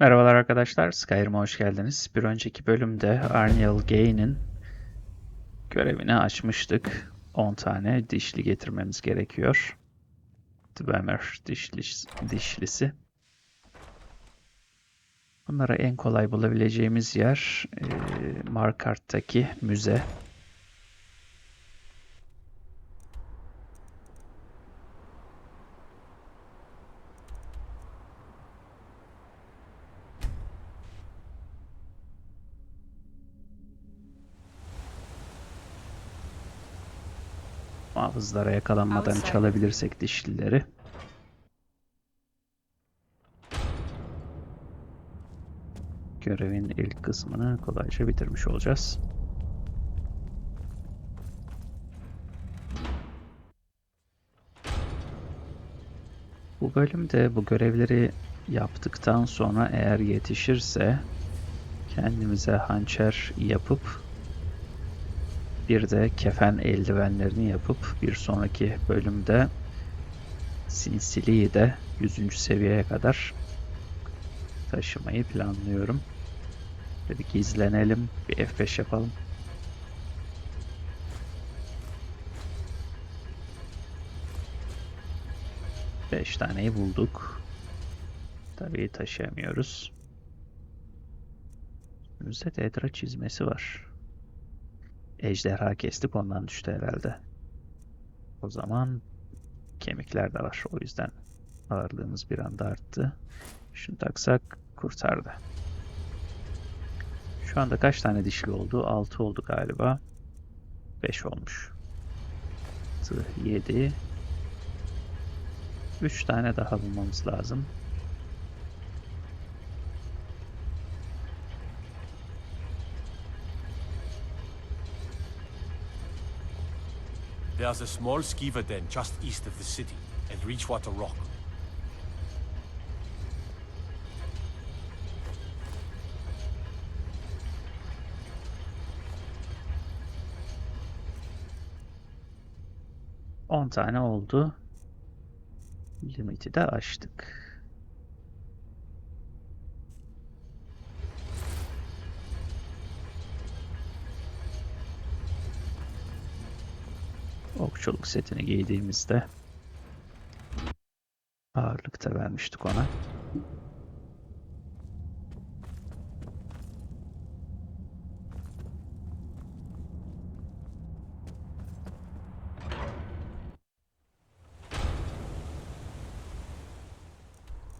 Merhabalar arkadaşlar, Skyrim'e hoş geldiniz. Bir önceki bölümde Arniel Gay'nin görevini açmıştık. 10 tane dişli getirmemiz gerekiyor. Dwemer dişlisi. dişlisi. Bunlara en kolay bulabileceğimiz yer e, Markart'taki müze. Muhafızlara yakalanmadan çalabilirsek dişlileri. Görevin ilk kısmını kolayca bitirmiş olacağız. Bu bölümde bu görevleri yaptıktan sonra eğer yetişirse kendimize hançer yapıp bir de kefen eldivenlerini yapıp bir sonraki bölümde sinsiliği de 100. seviyeye kadar taşımayı planlıyorum. Ve bir gizlenelim, bir F5 yapalım. Beş taneyi bulduk. Tabii taşıyamıyoruz. Önümüzde tetra çizmesi var. Ejderha kestik ondan düştü herhalde. O zaman kemikler de var. O yüzden ağırlığımız bir anda arttı. Şunu taksak kurtardı. Şu anda kaç tane dişli oldu? 6 oldu galiba. 5 olmuş. 7 3 tane daha bulmamız lazım. There's a small skeever den just east of the city, at Reachwater Rock. On tane oldu. Limit'i de aştık. Okçuluk setini giydiğimizde ağırlık da vermiştik ona.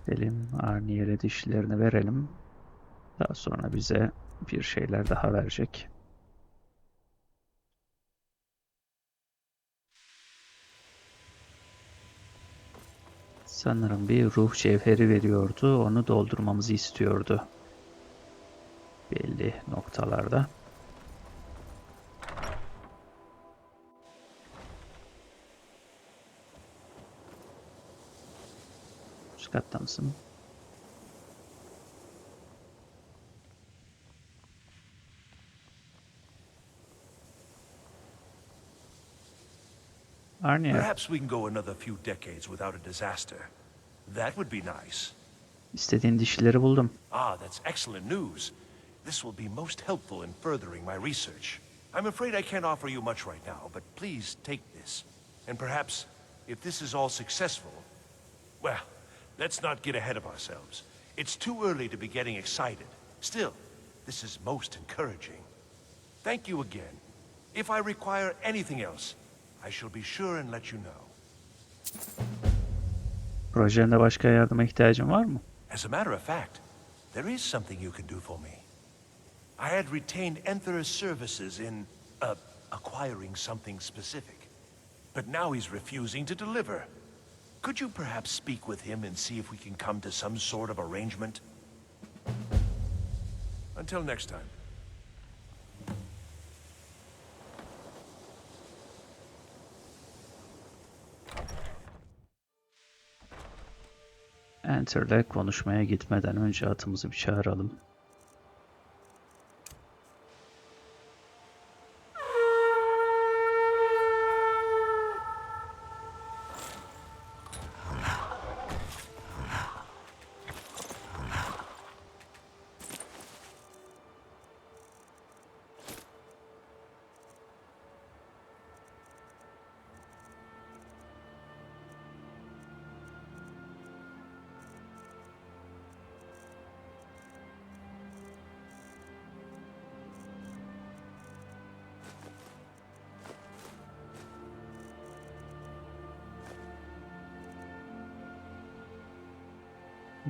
Gidelim Arnier'e dişlerini verelim. Daha sonra bize bir şeyler daha verecek. Sanırım bir ruh cevheri veriyordu. Onu doldurmamızı istiyordu. Belli noktalarda. Üst katta mısın? Arnier. Perhaps we can go another few decades without a disaster. That would be nice. İstediğin dişileri buldum. Ah, that's excellent news. This will be most helpful in furthering my research. I'm afraid I can't offer you much right now, but please take this. And perhaps, if this is all successful, well, let's not get ahead of ourselves. It's too early to be getting excited. Still, this is most encouraging. Thank you again. If I require anything else, I shall be sure and let you know. Projende başka yardıma ihtiyacın var mı? As a matter of fact, there is something you can do for me. I had retained Enther's services in, uh, acquiring something specific. But now he's refusing to deliver. Could you perhaps speak with him and see if we can come to some sort of arrangement? Until next time. Enter'le konuşmaya gitmeden önce atımızı bir çağıralım.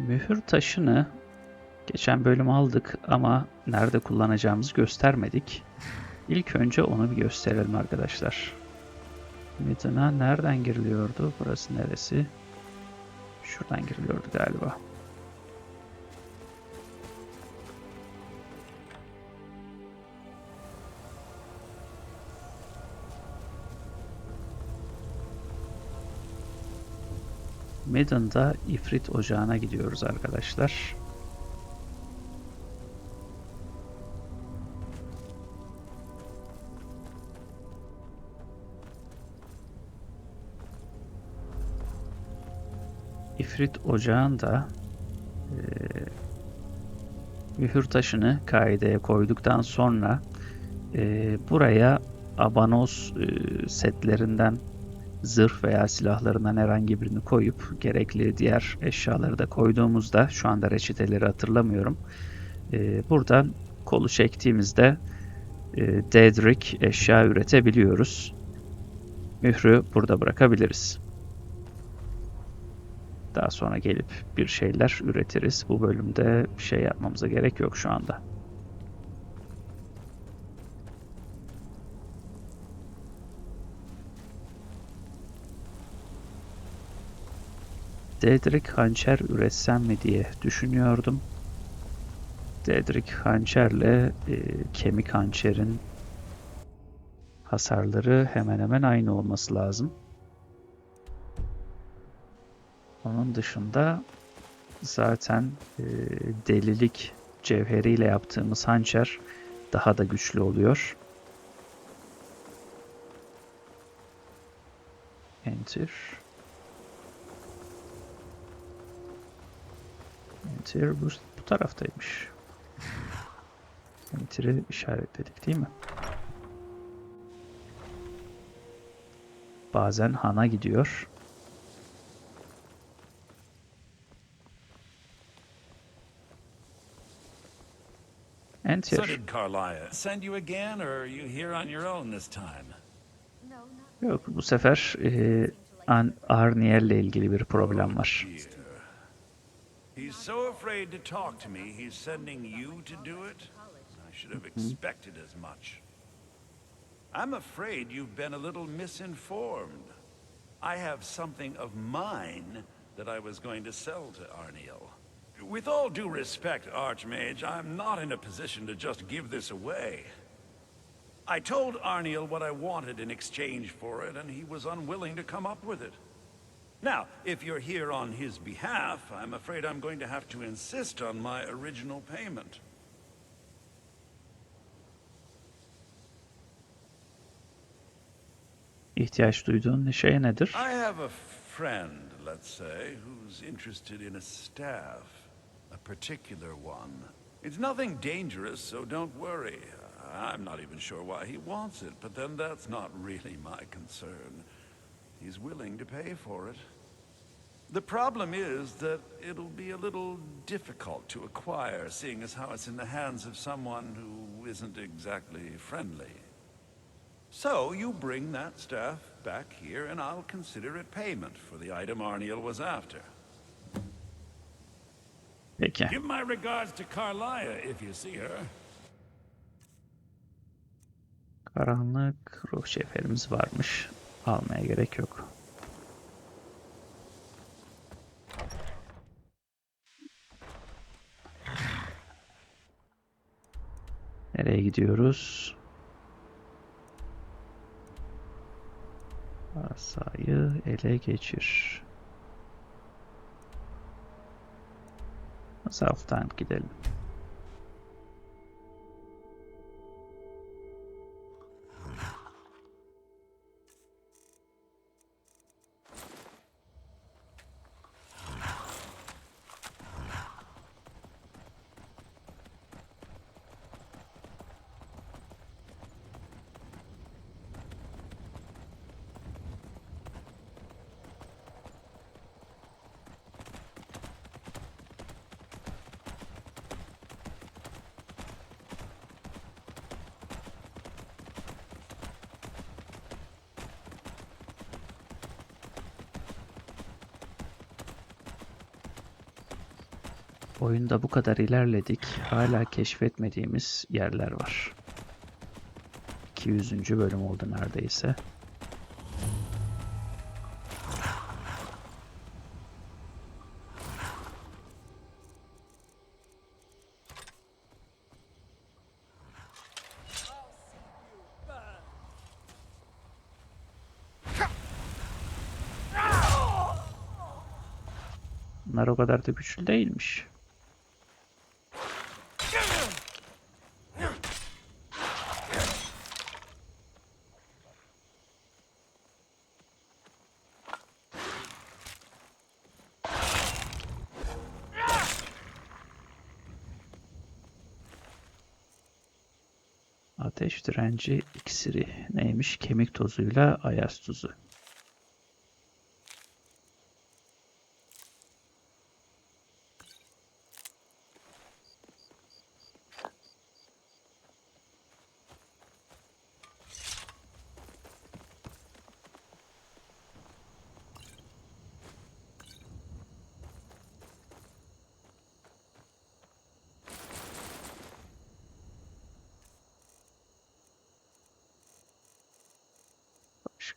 Mühür taşını geçen bölüm aldık ama nerede kullanacağımızı göstermedik. İlk önce onu bir gösterelim arkadaşlar. Midden'a nereden giriliyordu? Burası neresi? Şuradan giriliyordu galiba. Midden'da İfrit Ocağı'na gidiyoruz arkadaşlar. İfrit Ocağı'nda eee mühür taşını kaideye koyduktan sonra eee, buraya abanoz eee, setlerinden zırh veya silahlarından herhangi birini koyup gerekli diğer eşyaları da koyduğumuzda şu anda reçeteleri hatırlamıyorum. Ee, buradan kolu çektiğimizde e, Daedric eşya üretebiliyoruz. Mührü burada bırakabiliriz. Daha sonra gelip bir şeyler üretiriz. Bu bölümde bir şey yapmamıza gerek yok şu anda. Dedrick hançer üretsem mi diye düşünüyordum. Dedrick hançerle e, kemik hançerin hasarları hemen hemen aynı olması lazım. Onun dışında zaten e, delilik cevheriyle yaptığımız hançer daha da güçlü oluyor. Enter. Enter bu, bu taraftaymış. Enter'i işaretledik değil mi? Bazen Han'a gidiyor. Enter. Did Carlia send you again, or are you here on your own this time? Yok bu sefer e, An Arnier'le ilgili bir problem var. So afraid to talk to me, he's sending you to do it? I should have expected as much. I'm afraid you've been a little misinformed. I have something of mine that I was going to sell to Arniel. With all due respect, Archmage, I'm not in a position to just give this away. I told Arniel what I wanted in exchange for it, and he was unwilling to come up with it. Now, if you're here on his behalf, I'm afraid I'm going to have to insist on my original payment. İhtiyaç duyduğun şey nedir? I have a friend, let's say, who's interested in a staff. A particular one. It's nothing dangerous, so don't worry. I'm not even sure why he wants it, but then that's not really my concern. He's willing to pay for it. The problem is that it'll be a little difficult to acquire, seeing as how it's in the hands of someone who isn't exactly friendly. So you bring that staff back here, and I'll consider it payment for the item Arniel was after. Peki. Give my regards to Carlia if you see her. Karanlık ruh cevherimiz varmış. Almaya gerek yok. Nereye gidiyoruz? Asayı ele geçir. South'tan gidelim. Oyunda bu kadar ilerledik. Hala keşfetmediğimiz yerler var. 200. bölüm oldu neredeyse. Bunlar o kadar da güçlü değilmiş. Direnci iksiri neymiş? Kemik tozuyla ayaz tuzu.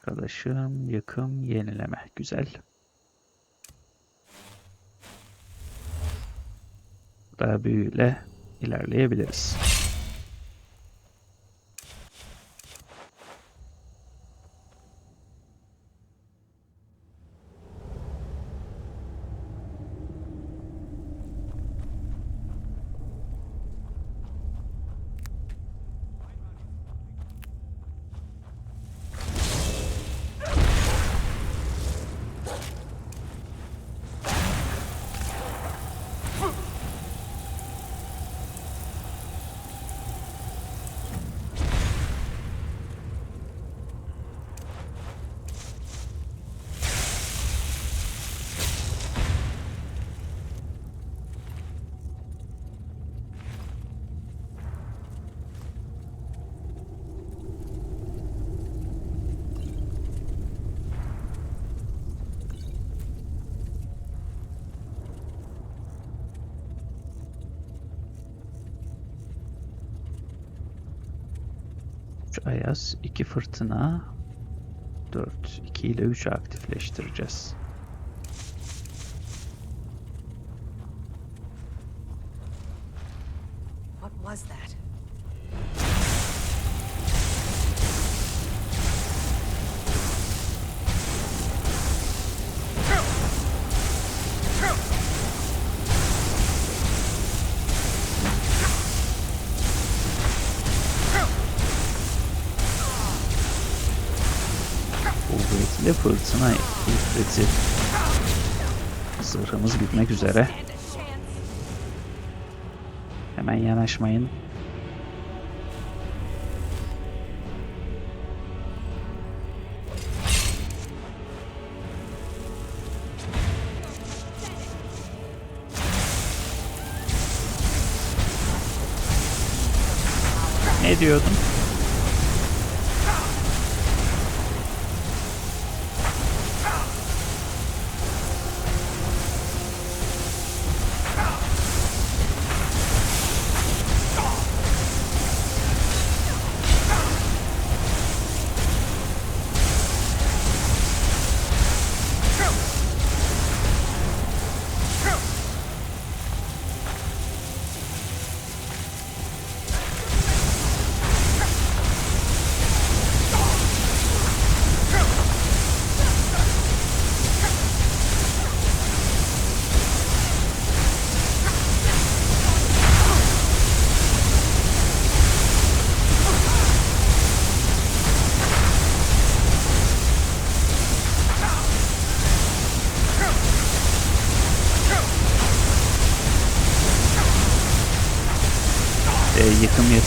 Arkadaşım, yıkım, yenileme. Güzel. Daha büyüyle ilerleyebiliriz. Ayaz, 2 fırtına, 4. 2 ile 3'ü aktifleştireceğiz. What was that? Kuvvetli fırtına ifriti. Zırhımız bitmek üzere. Hemen yanaşmayın. Ne diyordun?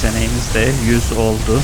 Yeteneğimiz de 100 oldu.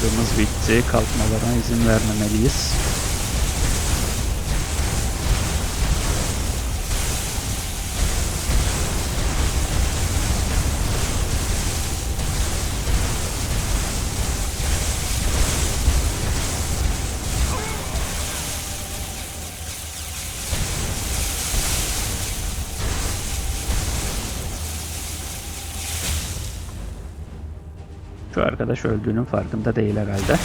Hızımız bitti. Kalkmalarına izin vermemeliyiz. Arkadaş öldüğünün farkında değil herhalde.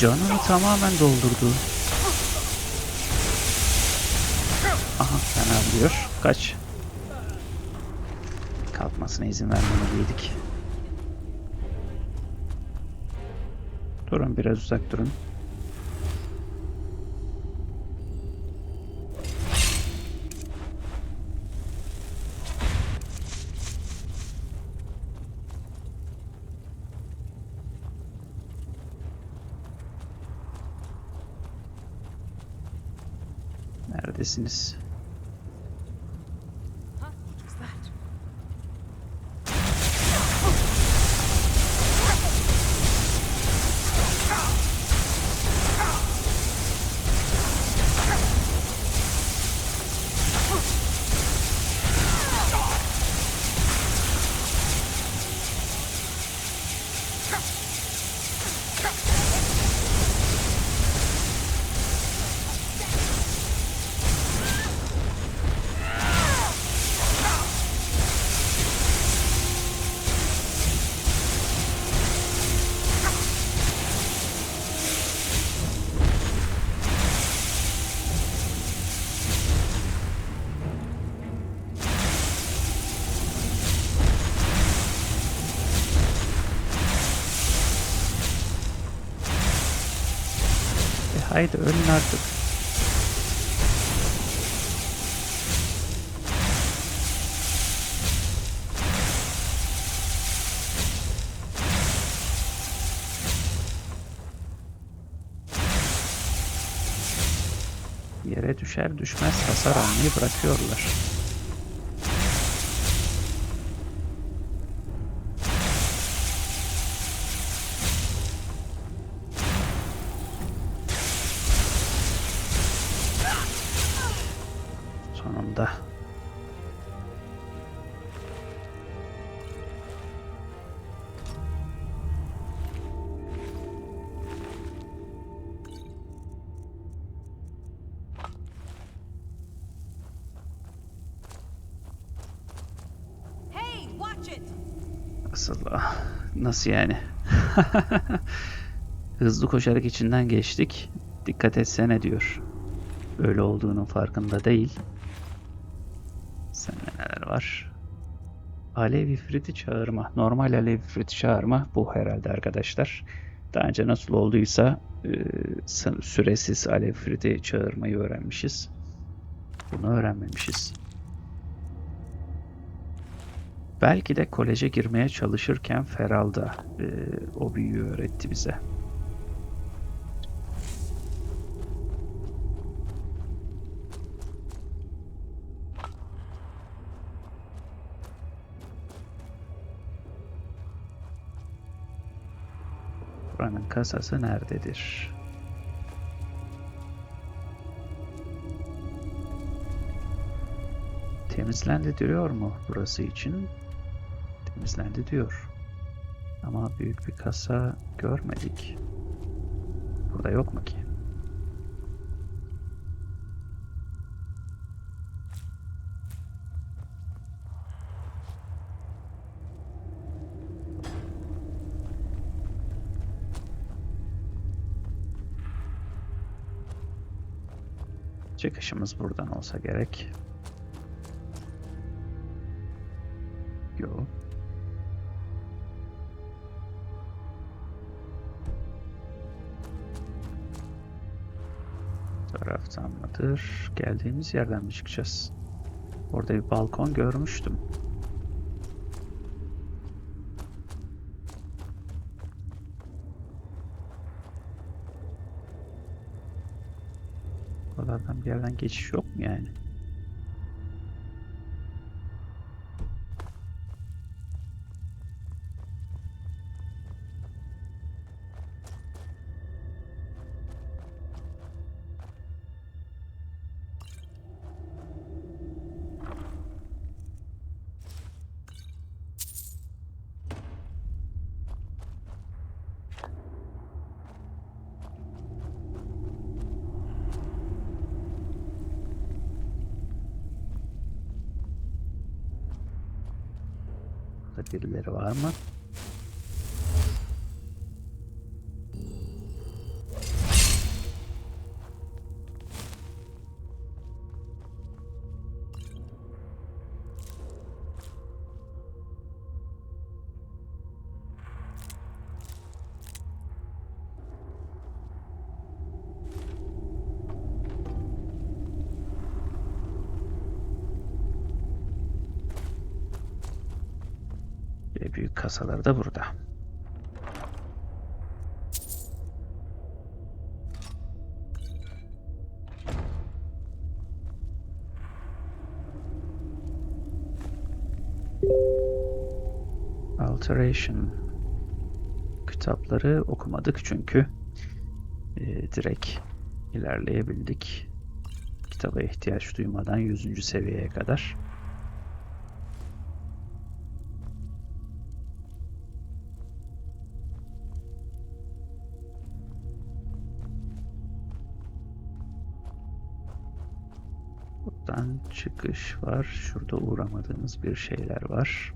Canını tamamen doldurdu. Aha fena diyor. Kaç. Kalkmasına izin vermemeliydik. Durun biraz uzak durun. Neredesiniz? Haydi ölün artık. Yere düşer düşmez hasar almayı bırakıyorlar. Nasıl? ah, Nasıl yani? Hızlı koşarak içinden geçtik. Dikkat etsene diyor. Öyle olduğunun farkında değil. Sende neler var? Alev ifriti çağırma. Normal alev ifriti çağırma bu herhalde arkadaşlar. Daha önce nasıl olduysa e, süresiz alev ifriti çağırmayı öğrenmişiz. Bunu öğrenmemişiz. Belki de koleje girmeye çalışırken Feral da e, o büyüyü öğretti bize. Buranın kasası nerededir? Temizlendi diyor mu burası için? Temizlendi diyor. Ama büyük bir kasa görmedik. Burada yok mu ki? Çıkışımız buradan olsa gerek. Eşittir. Geldiğimiz yerden mi çıkacağız? Orada bir balkon görmüştüm. Buralardan bir yerden geçiş yok mu yani? Birileri var mı? Büyük kasaları da burada. Alteration kitapları okumadık çünkü e, direkt ilerleyebildik. Kitaba ihtiyaç duymadan 100. seviyeye kadar. Çıkış var. Şurada uğramadığımız bir şeyler var.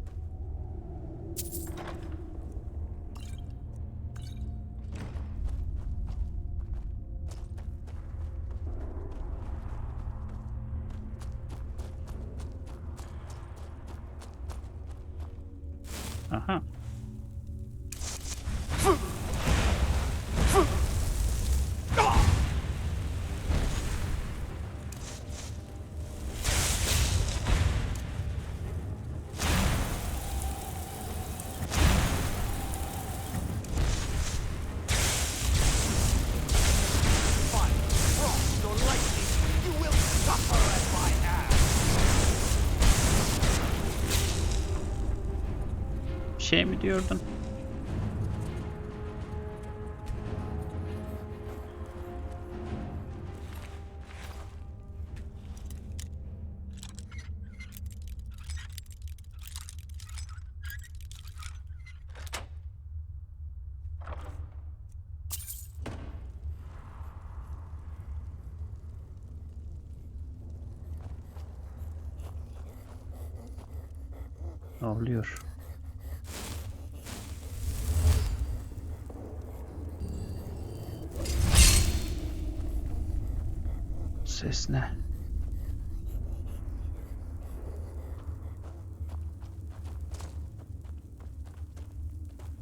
Şey mi diyordun?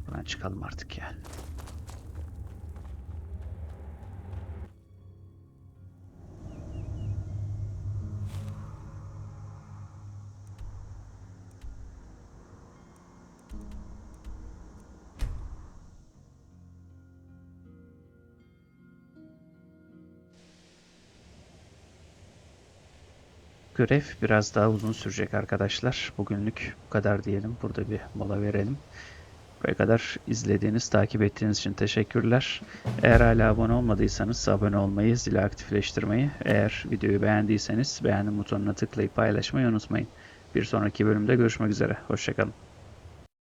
Buradan çıkalım artık ya. Görev biraz daha uzun sürecek arkadaşlar. Bugünlük bu kadar diyelim. Burada bir mola verelim. Buraya kadar izlediğiniz, takip ettiğiniz için teşekkürler. Eğer hala abone olmadıysanız abone olmayı, zili aktifleştirmeyi, eğer videoyu beğendiyseniz beğendim butonuna tıklayıp paylaşmayı unutmayın. Bir sonraki bölümde görüşmek üzere. Hoşçakalın.